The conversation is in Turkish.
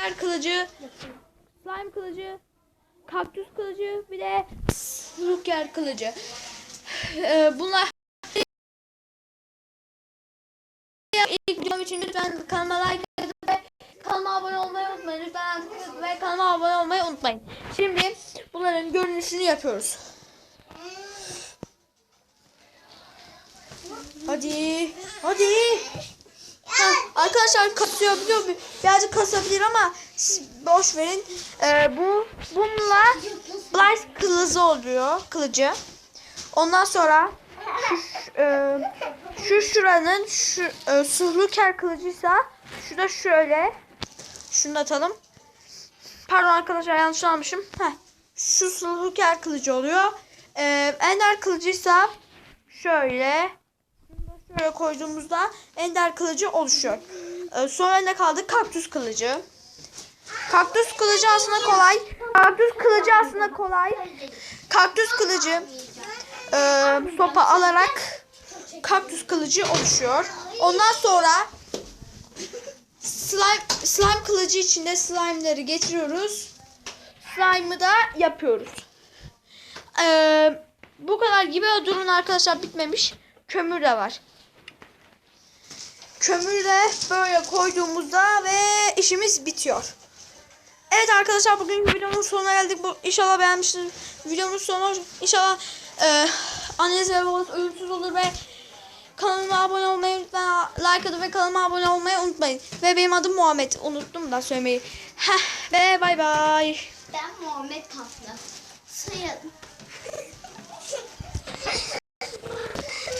Kılıcı, slime kılıcı, kaktüs kılıcı, bir de yer kılıcı. Ee, bunlar ilk videom için lütfen kanalıma like atın ve kanalıma abone olmayı unutmayın. Lütfen ve kanalıma abone olmayı unutmayın. Şimdi bunların görünüşünü yapıyoruz. Hadi. Hadi. Arkadaşlar kasıyor biliyor muyum? Birazcık kasabilir ama siz boş verin. Ee, bu bununla Blight kılıcı oluyor. Kılıcı. Ondan sonra şu, e, şu şuranın şu e, Suhluker kılıcıysa şu da şöyle. Şunu da atalım. Pardon arkadaşlar yanlış almışım. Heh. Şu Suhluker kılıcı oluyor. Ee, Ender kılıcıysa şöyle şöyle koyduğumuzda ender kılıcı oluşuyor. Ee, sonra ne kaldı? Kaktüs kılıcı. Kaktüs kılıcı aslında kolay. Kaktüs kılıcı aslında kolay. Kaktüs kılıcı e, sopa alarak kaktüs kılıcı oluşuyor. Ondan sonra slime, slime kılıcı içinde slime'ları getiriyoruz. Slime'ı da yapıyoruz. Ee, bu kadar gibi durun arkadaşlar bitmemiş. Kömür de var. Kömürü de böyle koyduğumuzda ve işimiz bitiyor. Evet arkadaşlar bugün videonun sonuna geldik. Bu inşallah beğenmişsiniz. Videonun sonu inşallah e, anneniz ve babanız ölümsüz olur ve kanalıma abone olmayı lütfen like atın ve kanalıma abone olmayı unutmayın. Ve benim adım Muhammed. Unuttum da söylemeyi. Heh, ve bay bay. Ben Muhammed Tatlı. Sayalım.